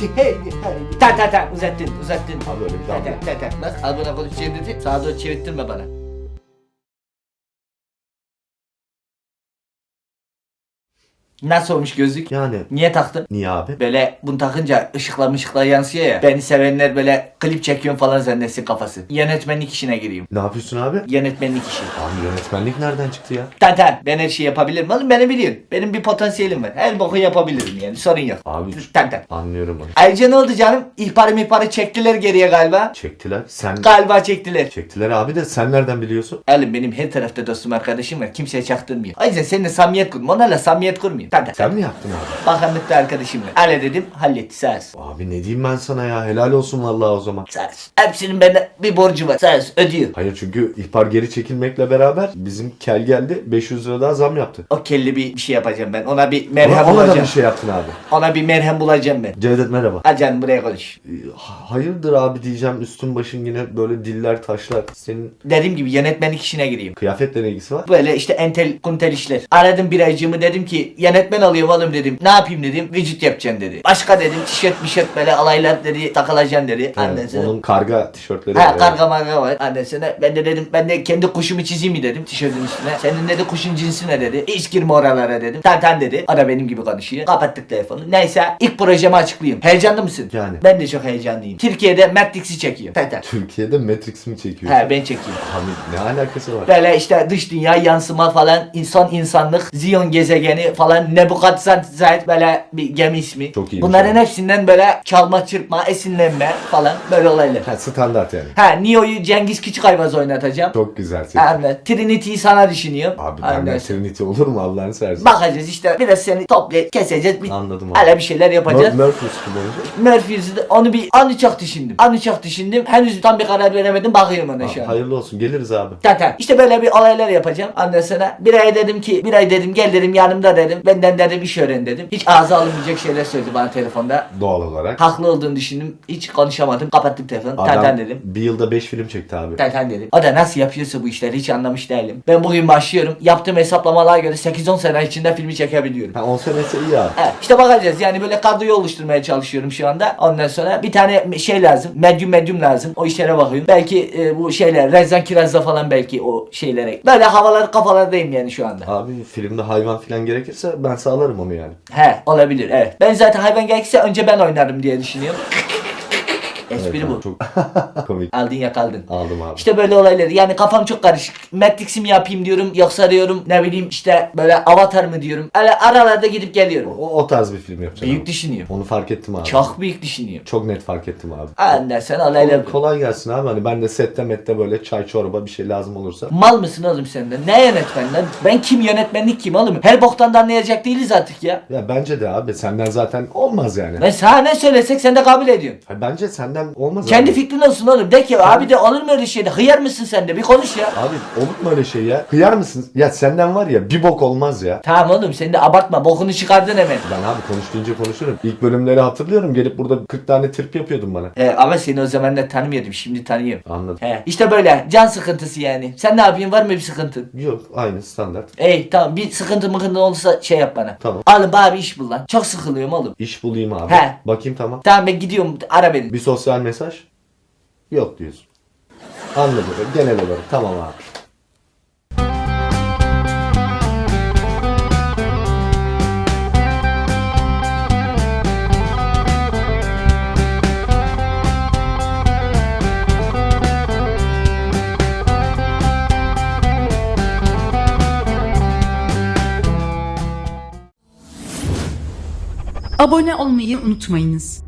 haydi haydi. Anladım. Haydi. Tamam tamam tamam uzattın uzattın. Abi öyle bir daha Tamam tamam tamam. Bak al buna konuşacağım dedi. Sağa doğru çevirttirme bana. Nasıl olmuş gözlük? Yani Niye taktın? niye abi? Böyle bunu takınca ışıklar mışıklar yansıyor ya. Beni sevenler böyle klip çekiyorum falan zannetsin kafası. Yönetmenlik işine gireyim. Ne yapıyorsun abi? Yönetmenlik işi. Abi yönetmenlik nereden çıktı ya? Tamam ben her şeyi yapabilirim oğlum beni biliyorsun. Benim bir potansiyelim var. Her boku yapabilirim yani sorun yok. Abi tamam. anlıyorum onu. Ayrıca ne oldu canım? İhbarı mihbarı çektiler geriye galiba. Çektiler. Sen Galiba çektiler. çektiler abi de sen nereden biliyorsun? Oğlum benim her tarafta dostum arkadaşım var. Kimseye çaktırmıyor. O yüzden seninle samimiyet kurma. Onlarla samimiyet kurmuyor. Tamam Sen tamam. mi yaptın abi? Bakanlıkta arkadaşım var. Öyle dedim halletti sağ olsun. Abi ne diyeyim ben sana ya helal olsun vallahi o zaman. Sağ olsun. Hepsinin bende bir borcu var. Sağ olsun ödüyor. Hayır çünkü ihbar geri çekilmekle beraber bizim kel geldi 500 lira daha zam yaptı. O kelli bir, bir şey yapacağım ben. Ona bir merhem Ona, ona da bulacağım. bir şey yaptın abi. Ona bir merhem bulacağım ben. Cevdet merhaba. Hadi canım buraya konuş. Ee, ha- Hayırdır abi diyeceğim üstün başın yine böyle diller taşlar. Senin Dediğim gibi yönetmenlik işine gireyim. kıyafetle ne ilgisi var? Böyle işte entel kuntel işler. Aradım bir aycığımı dedim ki yönetmen alıyorum oğlum dedim. Ne yapayım dedim. Vücut yapacaksın dedi. Başka dedim tişört mişört böyle alaylar dedi takılacaksın dedi. Sana. onun karga tişörtleri Ha var. karga marga var. Annen sana. Ben de dedim ben de kendi kuşumu çizeyim mi dedim tişörtün üstüne. Senin dedi kuşun cinsi ne dedi. Hiç girme oralara dedim. Tamam dedi. Da benim gibi konuşuyor. Kapattık telefonu. Neyse ilk projemi açıklayayım. Heyecanlı mısın? Yani. Ben de çok heyecanlıyım. Türkiye'de Matrix'i çekiyor. Tamam tamam. Türkiye'de Matrix mi çekiyor? He ben çekiyorum. Abi ne alakası var? Böyle işte dış dünya yansıma falan, insan insanlık, Zion gezegeni falan, Nebukadnezar böyle bir gemi ismi. Çok iyiymiş Bunların abi. hepsinden böyle çalma çırpma, esinlenme falan böyle olaylar. Ha, standart yani. Ha Neo'yu Cengiz Küçükayvaz oynatacağım. Çok güzel. Evet. Trinity'yi sana düşünüyorum. Abi benden sonra- Trinity olur mu Allah'ını seversen? Bakacağız işte biraz seni toplayıp keseceğiz. Bir, Anladım abi. Öyle bir şeyler yapacağız. Mur- Murphy usulü olacak. Murphy'si de onu bir anı çok düşündüm. Anı çok düşündüm. Henüz tam bir karar veremedim. Bakıyorum ona şu Ha, an. hayırlı olsun geliriz abi. Tamam. İşte böyle bir olaylar yapacağım. Ondan sonra bir ay dedim ki bir ay dedim gel dedim yanımda dedim. Benden dedim iş öğren dedim. Hiç ağza alınmayacak şeyler söyledi bana telefonda. Doğal olarak. Haklı olduğunu düşündüm. Hiç konuşamadım. Kapattım telefonu. Adam dedim. bir yılda 5 film çekti abi. Tamam dedim. O da nasıl yapıyorsa bu işleri hiç anlamış değilim. Ben bugün başlıyorum. Yaptığım hesaplamalara göre 8-10 sene içinde filmi çekebiliyorum. Ha 10 senesi iyi abi. Evet, işte bakacağız yani böyle kadroyu oluşturmaya çalışıyorum şu anda. Ondan sonra bir tane şey lazım. Medyum medyum lazım. O işlere bakıyorum. Belki e, bu şeyler Rezan Kiraz'da falan belki o şeylere. Böyle havalar kafalardayım yani şu anda. Abi filmde hayvan falan gerekirse ben sağlarım onu yani. He olabilir evet. Ben zaten hayvan gerekirse önce ben oynarım diye düşünüyorum. Espri bu. Çok komik. Aldın yakaldın. Aldım abi. İşte böyle olaylar. Yani kafam çok karışık. Matrix'i mi yapayım diyorum. Yoksa diyorum ne bileyim işte böyle Avatar mı diyorum. Öyle aralarda gidip geliyorum. O, o tarz bir film yapacağım. Büyük abi. düşünüyorum. Onu fark ettim abi. Çok büyük düşünüyorum. Çok net fark ettim abi. Ondan sonra olaylar bu. Kolay gelsin abi. Hani ben de sette mette böyle çay çorba bir şey lazım olursa. Mal mısın oğlum sen de? Ne yönetmenden? Ben kim yönetmenlik kim oğlum? Her boktan da anlayacak değiliz artık ya. Ya bence de abi senden zaten olmaz yani. Ben sana ne söylesek sen de kabul ediyorsun. Ha, Bence senden olmaz Kendi abi. fikrin olsun oğlum. De ki abi de olur mu öyle şeyde? Hıyar mısın sen de? Bir konuş ya. Abi olur mu öyle şey ya? Kıyar mısın? Ya senden var ya bir bok olmaz ya. Tamam oğlum sen de abartma. Bokunu çıkardın hemen. Ben abi konuştuğunca konuşurum. İlk bölümleri hatırlıyorum. Gelip burada 40 tane trip yapıyordun bana. He, ama seni o zamanlar tanımıyordum. Şimdi tanıyorum. Anladım. He, işte böyle can sıkıntısı yani. Sen ne yapıyorsun? Var mı bir sıkıntın? Yok aynı standart. Ey tamam bir sıkıntı mıkıntı olursa şey yap bana. Tamam. Oğlum bana bir iş bul lan. Çok sıkılıyorum oğlum. İş bulayım abi. He. Bakayım tamam. Tamam ben gidiyorum. Ara beni. Bir sosyal mesaj? Yok diyorsun. Anladım. Genel olarak. Tamam abi. Abone olmayı unutmayınız.